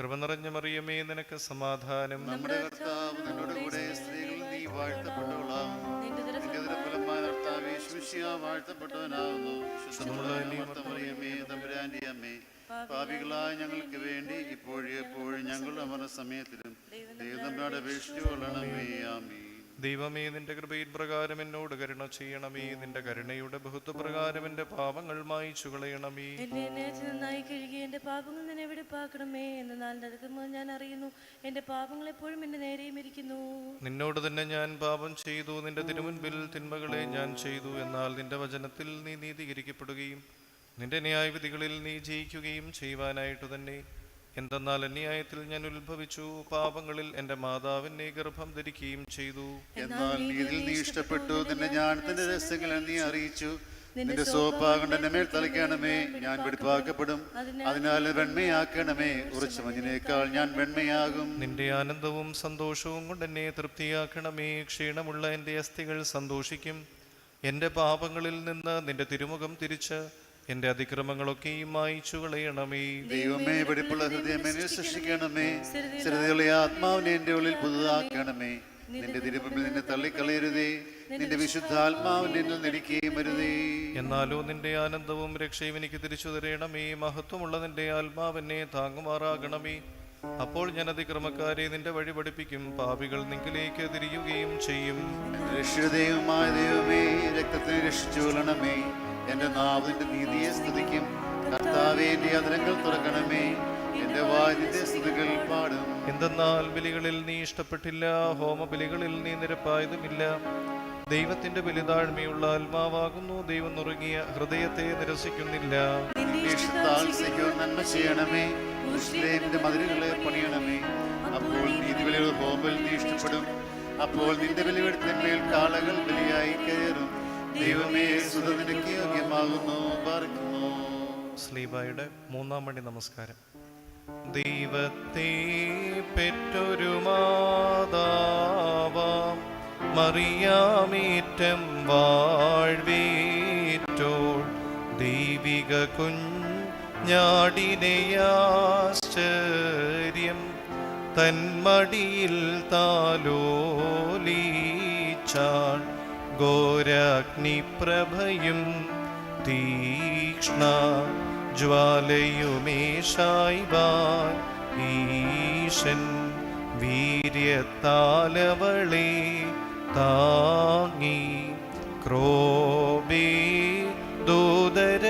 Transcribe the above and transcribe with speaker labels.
Speaker 1: കൃപ നിറഞ്ഞ മറിയമേ നിനക്ക് സമാധാനം.
Speaker 2: നമ്മുടെ കർത്താവ് നിന്നോട് കൂടെ സ്ത്രീകളിൽ നീ വാഴ്ത്തപ്പെട്ടവളാം വാഴ്ത്തപ്പെട്ടവനാകുന്നു. തമ്പുരാന്റെ അമ്മേ. പാപികളായ ഞങ്ങൾക്ക് വേണ്ടി ഇപ്പോഴും എപ്പോഴും ഞങ്ങളുടെ മരണസമയത്തിലും ദൈവം അപേക്ഷിച്ചു കൊള്ളണമേ ആമേ
Speaker 1: ദൈവമേ നിന്റെ കൃപയിൽ പ്രകാരം എന്നോട് കരുണ ചെയ്യണമേ. നിന്റെ കരുണയുടെ ബഹുത്വ പ്രകാരം എന്റെ പാപങ്ങൾ മായിച്ചു കളയണമേ.
Speaker 3: എന്നെ നന്നായി കഴുകി എന്റെ പാപങ്ങൾ നിന്നെ വെടിപ്പാക്കണമേ എന്ന് അടുക്കുമ്പോൾ ഞാൻ അറിയുന്നു. എന്റെ പാപങ്ങൾ എപ്പോഴും എന്റെ നേരെയും ഇരിക്കുന്നു.
Speaker 1: നിന്നോട് തന്നെ ഞാൻ പാപം ചെയ്തു. നിന്റെ തിരുമുൻപിൽ തിന്മകളെ ഞാൻ ചെയ്തു. എന്നാൽ നിന്റെ വചനത്തിൽ നീ നീതീകരിക്കപ്പെടുകയും നിന്റെ ന്യായവിധികളിൽ നീ ജയിക്കുകയും ചെയ്യുവാനായിട്ടു തന്നെ. എന്തെന്നാൽ അന്യായത്തിൽ ഞാൻ ഉത്ഭവിച്ചു. പാപങ്ങളിൽ എന്റെ മാതാവിനെ ഗർഭം ധരിക്കുകയും ചെയ്തു.
Speaker 2: എന്നാൽ നീതിൽ നീ ഇഷ്ടപ്പെട്ടു. നിന്നെ ഞാൻ തന്റെ രഹസ്യങ്ങൾ നീ അറിയിച്ചു. നിന്റെ സോപ്പാകൊണ്ട് എന്റെ മേൽ തളിക്കണമേ ഞാൻ വെടിപ്പാക്കപ്പെടും. അതിനാൽ വെണ്മയാക്കണമേ. ഉറച്ച മഞ്ഞിനേക്കാൾ ഞാൻ വെണ്മയാകും.
Speaker 1: നിന്റെ ആനന്ദവും സന്തോഷവും കൊണ്ട് എന്നെ തൃപ്തിയാക്കണമേ. ക്ഷീണമുള്ള എന്റെ അസ്ഥികൾ സന്തോഷിക്കും. എന്റെ പാപങ്ങളിൽ നിന്ന് നിന്റെ തിരുമുഖം തിരിച്ച് എന്റെ അതിക്രമങ്ങളൊക്കെയും മായിച്ചു കളയണമേ.
Speaker 2: ദൈവമേ വെടിപ്പുള്ള ഹൃദയം എന്നെ സൃഷ്ടിക്കണമേ. സ്ഥിരതയുള്ള ആത്മാവിനെ എന്റെ ഉള്ളിൽ പുതുതാക്കണമേ. നിന്റെ തിരുപ്പിൽ നിന്നെ തള്ളിക്കളയരുതേ. നിന്റെ വിശുദ്ധ എന്നിൽ നെടിക്കുകയും വരുതേ.
Speaker 1: എന്നാലോ നിന്റെ ആനന്ദവും രക്ഷയും എനിക്ക് തിരിച്ചു തരണമേ മഹത്വമുള്ള നിന്റെ ആത്മാവിനെ താങ്ങുമാറാകണമേ. അപ്പോൾ ഞാൻ അതിക്രമക്കാരെ നിന്റെ വഴി പഠിപ്പിക്കും. പാപികൾ നിങ്കിലേക്ക് തിരിയുകയും ചെയ്യും.
Speaker 2: രക്ഷിതയുമായ ദൈവമേ രക്തത്തെ രക്ഷിച്ചു കൊള്ളണമേ. എന്റെ നാവിന്റെ നീതിയെ സ്തുതിക്കും. കർത്താവേ എന്റെ അതിരങ്ങൾ തുറക്കണമേ. എന്റെ വായതിന്റെ സ്തുതികൾ പാടും.
Speaker 1: എന്തെന്നാൽ ബലികളിൽ നീ ഇഷ്ടപ്പെട്ടില്ല ഹോമബലികളിൽ നീ നിരപ്പായതുമില്ല. ദൈവത്തിന്റെ ബലിതാഴ്മയുള്ള ആത്മാവാകുന്നു. ദൈവം നുറുങ്ങിയ ഹൃദയത്തെ നിരസിക്കുന്നില്ല.
Speaker 2: ചെയ്യണമേ. മുസ്ലിമിന്റെ മതിലുകളെ പണിയണമേ. അപ്പോൾ നീതി നീതിബലികൾ ഹോമിൽ നീ ഇഷ്ടപ്പെടും. അപ്പോൾ നിന്റെ ബലിവെടുത്തിന്മേൽ കാളകൾ ബലിയായി കയറും. ദൈവമേ സുത നിനക്ക് യോഗ്യമാകുന്നു പാർക്കുന്നു
Speaker 1: സ്ലീബായുടെ മൂന്നാം മണി നമസ്കാരം. ദൈവത്തെ പെറ്റൊരു മാതാവാം മറിയാമേറ്റം വാഴ്വേറ്റോൾ. ദൈവിക കുഞ്ഞാടിനെയാശ്ചര്യം തന്മടിയിൽ താലോലീച്ചാൾ ഘോരാഗ്നിപ്രഭയും തീക്ഷ്ണ ജ്വാലയുമേഷായിവാൻ ഈശൻ വീര്യത്താലവളെ താങ്ങി ക്രോബേ ദൂതരഥത്തിന്മേൽ